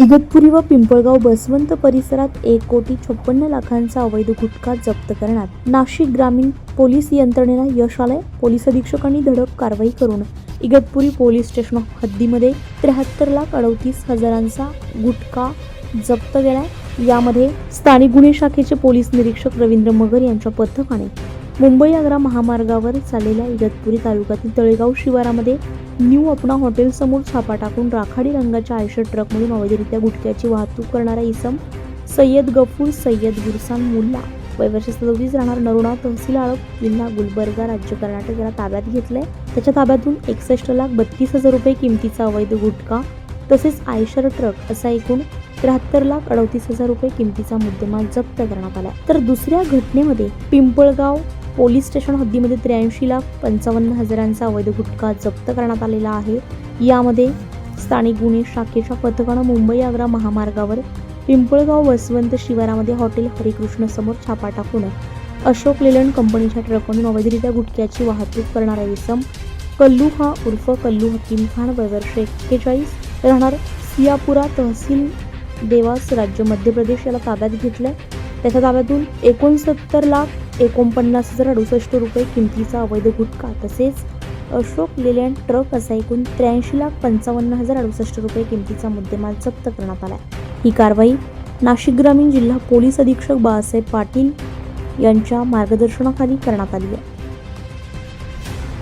इगतपुरी व पिंपळगाव बसवंत परिसरात एक कोटी छप्पन्न लाखांचा अवैध गुटखा जप्त करण्यात नाशिक ग्रामीण पोलीस यंत्रणेला यश आलंय. पोलीस अधीक्षकांनी धडक कारवाई करून इगतपुरी पोलीस स्टेशन हद्दीमध्ये त्र्याहत्तर लाख अडतीस हजारांचा गुटखा जप्त केलाय. यामध्ये स्थानिक गुन्हे शाखेचे पोलीस निरीक्षक रवींद्र मगर यांच्या पथकाने मुंबई आग्रा महामार्गावर चाललेल्या इगतपुरी तालुक्यातील तळेगाव शिवारामध्ये न्यू अपना हॉटेल समोर छापा टाकून राखाडी रंगाच्या आयशर ट्रकमधून अवैधरित्या गुटख्याची वाहतूक करणारा इसम सय्यद गफूर सय्यद गुरसान मुल्ला. वयवर्ष सदोतीस राहणार नरुणा तहसील आळप जिल्हा गुलबर्गा राज्य कर्नाटक. याला ताब्यात घेतलंय. त्याच्या ताब्यातून एकसष्ट लाख बत्तीस हजार रुपये किमतीचा अवैध गुटखा तसेच आयशर ट्रक असा एकूण त्र्याहत्तर लाख अडतीस हजार रुपये किमतीचा मुद्देमाल जप्त करण्यात आला तर दुसऱ्या घटनेमध्ये पिंपळगाव पोलीस स्टेशन हद्दीमध्ये त्र्याऐंशी लाख पंचावन्न हजारांचा अवैध गुटखा जप्त करण्यात आलेला आहे. यामध्ये स्थानिक गुन्हे शाखेच्या पथकानं मुंबई आग्रा महामार्गावर पिंपळगाव वसवंत शिवारामध्ये हॉटेल हरिकृष्ण समोर छापा टाकून अशोक लेलंड कंपनीच्या ट्रकमधून अवैधरित्या गुटख्याची वाहतूक करणारा इसम कल्लू हा उर्फ कल्लू हकीम खान वय वर्ष एक्केचाळीस राहणार सियापुरा तहसील देवास राज्य मध्य प्रदेश याला ताब्यात घेतलं त्याच्या ताब्यातून एकोणसत्तर लाख एकोणपन्नास हजार अडुसष्ट रुपये किमतीचा अवैध गुटखा तसेच अशोक लेलँड ट्रक असा एकूण त्र्याऐंशी लाख पंचावन्न हजार अडुसष्ट रुपये किमतीचा मुद्देमाल जप्त करण्यात आला ही कारवाई नाशिक ग्रामीण जिल्हा पोलीस अधीक्षक बाळासाहेब पाटील यांच्या मार्गदर्शनाखाली करण्यात आली आहे.